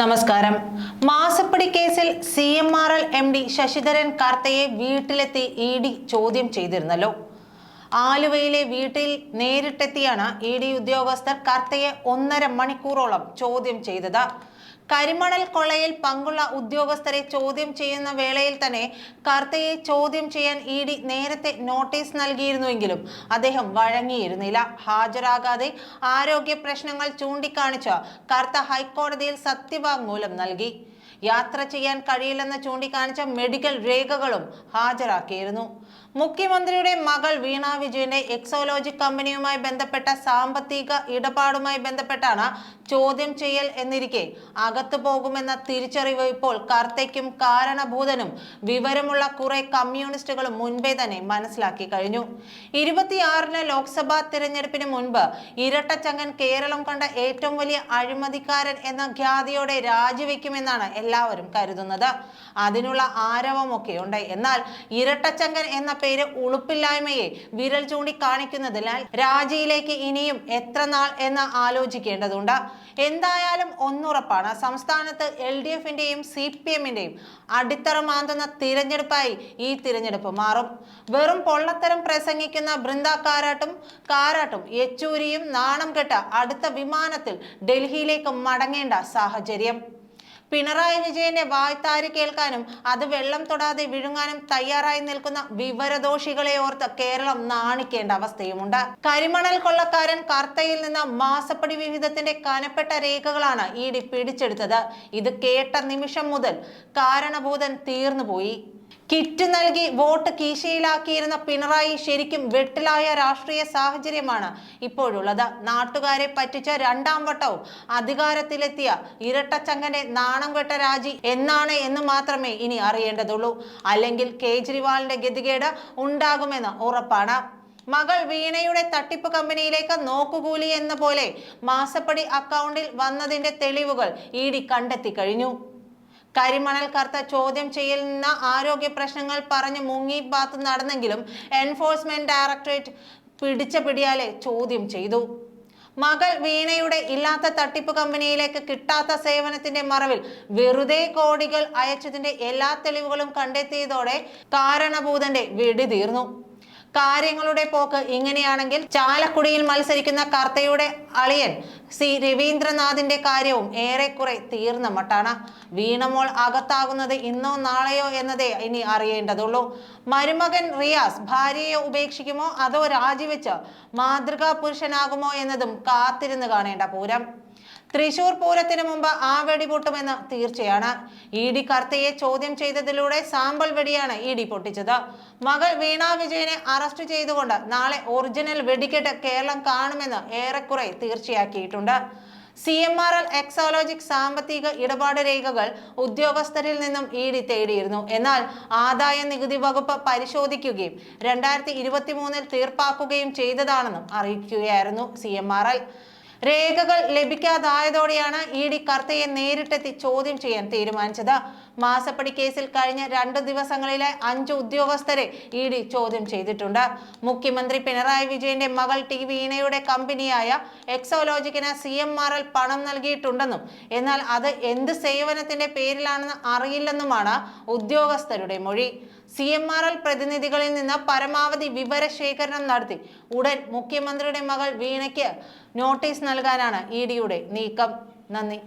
നമസ്കാരം. മാസപ്പടി കേസിൽ C M R L M D Sasidharan കാർത്തയെ വീട്ടിലെത്തി ഇ ഡി ചോദ്യം ചെയ്തിരുന്നല്ലോ. ആലുവയിലെ വീട്ടിൽ നേരിട്ടെത്തിയാണ് ഇ ഡി ഉദ്യോഗസ്ഥർ കാർത്തയെ ഒന്നര മണിക്കൂറോളം ചോദ്യം ചെയ്തത്. കരിമണൽ കൊള്ളയിൽ പങ്കുള്ള ഉദ്യോഗസ്ഥരെ ചോദ്യം ചെയ്യുന്ന വേളയിൽ തന്നെ കർത്തയെ ചോദ്യം ചെയ്യാൻ ഇ ഡി നേരത്തെ നോട്ടീസ് നൽകിയിരുന്നുവെങ്കിലും അദ്ദേഹം വഴങ്ങിയിരുന്നില്ല. ഹാജരാകാതെ ആരോഗ്യ പ്രശ്നങ്ങൾ ചൂണ്ടിക്കാണിച്ച് കർത്ത ഹൈക്കോടതിയിൽ സത്യവാങ്മൂലം നൽകി. യാത്ര ചെയ്യാൻ കഴിയില്ലെന്ന് ചൂണ്ടിക്കാണിച്ച മെഡിക്കൽ രേഖകളും ഹാജരാക്കിയിരുന്നു. മുഖ്യമന്ത്രിയുടെ മകൾ വീണ വിജയന്റെ എക്സോലോജി കമ്പനിയുമായി ബന്ധപ്പെട്ട സാമ്പത്തിക ഇടപാടുമായി ബന്ധപ്പെട്ടാണ് ചോദ്യം ചെയ്യൽ എന്നിരിക്കെ അകത്തു പോകുമെന്ന തിരിച്ചറിവ് ഇപ്പോൾ കർത്തയ്ക്കും കാരണഭൂതനും വിവരമുള്ള കുറെ കമ്മ്യൂണിസ്റ്റുകളും മുൻപേ തന്നെ മനസ്സിലാക്കി കഴിഞ്ഞു. ഇരുപത്തിയാറിന് ലോക്സഭാ തിരഞ്ഞെടുപ്പിന് മുൻപ് ഇരട്ടച്ചങ്ങൻ കേരളം കണ്ട ഏറ്റവും വലിയ അഴിമതിക്കാരൻ എന്ന ഖ്യാതിയോടെ രാജിവെക്കുമെന്നാണ് എല്ലാവരും കരുതുന്നത്. അതിനുള്ള ആരവമൊക്കെ ഉണ്ട് എന്നാൽ ഇരട്ടച്ചങ്കൻ എന്ന പേര് ഉളുപ്പില്ലായ്മയെ വിരൽ ചൂണ്ടി കാണിക്കുന്നതിനാൽ രാജിയിലേക്ക് ഇനിയും എത്ര നാൾ എന്ന് ആലോചിക്കേണ്ടതുണ്ട്. എന്തായാലും ഒന്നുറപ്പാണ്. സംസ്ഥാനത്ത് എൽ ഡി എഫിന്റെയും സി പി എമ്മിന്റെയും അടിത്തറ മാന്തുന്ന തിരഞ്ഞെടുപ്പായി ഈ തിരഞ്ഞെടുപ്പ് മാറും. വെറും പൊള്ളത്തരം പ്രസംഗിക്കുന്ന ബൃന്ദ കാരാട്ടും കാരാട്ടും യെച്ചൂരിയും നാണം കെട്ട അടുത്ത വിമാനത്തിൽ ഡൽഹിയിലേക്ക് മടങ്ങേണ്ട സാഹചര്യം. പിണറായി വിജയന്റെ വായ്ത്താരി കേൾക്കാനും അത് വെള്ളം തൊടാതെ വിഴുങ്ങാനും തയ്യാറായി നിൽക്കുന്ന വിവരദോഷികളെ ഓർത്ത് കേരളം നാണിക്കേണ്ട അവസ്ഥയുമുണ്ട്. കരിമണൽ കൊള്ളക്കാരൻ കർത്തയിൽ നിന്ന് മാസപ്പടി വിഹിതത്തിന്റെ കനപ്പെട്ട രേഖകളാണ് ഇ ഡി പിടിച്ചെടുത്തത്. ഇത് കേട്ട നിമിഷം മുതൽ കാരണഭൂതൻ തീർന്നുപോയി. കിറ്റ് നൽകി വോട്ട് കീശയിലാക്കിയിരുന്ന പിണറായി ശരിക്കും വെട്ടിലായ രാഷ്ട്രീയ സാഹചര്യമാണ് ഇപ്പോഴുള്ളത്. നാട്ടുകാരെ പറ്റിച്ച രണ്ടാം വട്ടവും അധികാരത്തിലെത്തിയ ഇരട്ടച്ചങ്കന്റെ നാണം കെട്ട രാജി എന്നാണ് എന്ന് മാത്രമേ ഇനി അറിയേണ്ടതുള്ളൂ. അല്ലെങ്കിൽ കേജ്രിവാളിന്റെ ഗതികേട് ഉണ്ടാകുമെന്ന് ഉറപ്പാണ്. മകൾ വീണയുടെ തട്ടിപ്പ് കമ്പനിയിലേക്ക് നോക്കുകൂലി എന്ന പോലെ മാസപ്പടി അക്കൗണ്ടിൽ വന്നതിന്റെ തെളിവുകൾ ഇ ഡി കണ്ടെത്തി കഴിഞ്ഞു. കരിമണൽ കറുത്ത ചോദ്യം ചെയ്യൽ നിന്ന് ആരോഗ്യ പ്രശ്നങ്ങൾ പറഞ്ഞ് മുങ്ങി ബാത്ത് നടന്നെങ്കിലും എൻഫോഴ്സ്മെന്റ് ഡയറക്ടറേറ്റ് പിടിച്ച പിടിയാലെ ചോദ്യം ചെയ്തു. മകൾ വീണയുടെ ഇല്ലാത്ത തട്ടിപ്പ് കമ്പനിയിലേക്ക് കിട്ടാത്ത സേവനത്തിന്റെ മറവിൽ വെറുതെ കോടികൾ അയച്ചതിന്റെ എല്ലാ തെളിവുകളും കണ്ടെത്തിയതോടെ കാരണഭൂതന്റെ വെടി തീർന്നു. കാര്യങ്ങളുടെ പോക്ക് ഇങ്ങനെയാണെങ്കിൽ ചാലക്കുടിയിൽ മത്സരിക്കുന്ന കർത്തയുടെ അളിയൻ സി രവീന്ദ്രനാഥിന്റെ കാര്യവും ഏറെക്കുറെ തീർന്ന മട്ടാണ്. വീണമോൾ അകത്താകുന്നത് ഇന്നോ നാളെയോ എന്നതേ ഇനി അറിയേണ്ടതുള്ളൂ. മരുമകൻ റിയാസ് ഭാര്യയെ ഉപേക്ഷിക്കുമോ അതോ രാജിവെച്ച് മാതൃകാ പുരുഷനാകുമോ എന്നതും കാത്തിരുന്ന് കാണേണ്ട പൂരം. തൃശൂർ പൂരത്തിന് മുമ്പ് ആ വെടിപൊട്ടുമെന്ന് തീർച്ചയാണ്. ഇ ഡി കർത്തയെ ചോദ്യം ചെയ്തതിലൂടെ സാമ്പിൾ വെടിയാണ് ഇ ഡി പൊട്ടിച്ചത്. മകൾ വീണ വിജയനെ അറസ്റ്റ് ചെയ്തുകൊണ്ട് നാളെ ഒറിജിനൽ വെടിക്കെട്ട് കേരളം കാണുമെന്ന് ഏറെക്കുറെ തീർച്ചയാക്കിയിട്ടുണ്ട്. C M R L Exalogic സാമ്പത്തിക ഇടപാട് രേഖകൾ ഉദ്യോഗസ്ഥരിൽ നിന്നും ഇ ഡി തേടിയിരുന്നു. എന്നാൽ ആദായ നികുതി വകുപ്പ് പരിശോധിക്കുകയും രണ്ടായിരത്തി ഇരുപത്തി മൂന്നിൽ തീർപ്പാക്കുകയും ചെയ്തതാണെന്നും അറിയിക്കുകയായിരുന്നു സി എം ആർ എൽ. രേഖകൾ ലഭിക്കാതായതോടെയാണ് ഇ ഡി കർത്തയെ നേരിട്ടെത്തി ചോദ്യം ചെയ്യാൻ തീരുമാനിച്ചത്. മാസപ്പടി കേസിൽ കഴിഞ്ഞ രണ്ട് ദിവസങ്ങളിലെ അഞ്ച് ഉദ്യോഗസ്ഥരെ ഇ ഡി ചോദ്യം ചെയ്തിട്ടുണ്ട്. മുഖ്യമന്ത്രി പിണറായി വിജയന്റെ മകൾ ടി വീണയുടെ കമ്പനിയായ എക്സോലോജിക്കിന് സി എം ആർ എൽ പണം നൽകിയിട്ടുണ്ടെന്നും എന്നാൽ അത് എന്ത് സേവനത്തിന്റെ പേരിലാണെന്ന് അറിയില്ലെന്നുമാണ് ഉദ്യോഗസ്ഥരുടെ മൊഴി. സി എം ആർ എൽ പ്രതിനിധികളിൽ നിന്ന് പരമാവധി വിവരശേഖരണം നടത്തി. ഉടൻ മുഖ്യമന്ത്രിയുടെ മകൾ വീണയ്ക്ക് നോട്ടീസ് നൽകാനാണ് ഇ ഡിയുടെ നീക്കം. നന്ദി.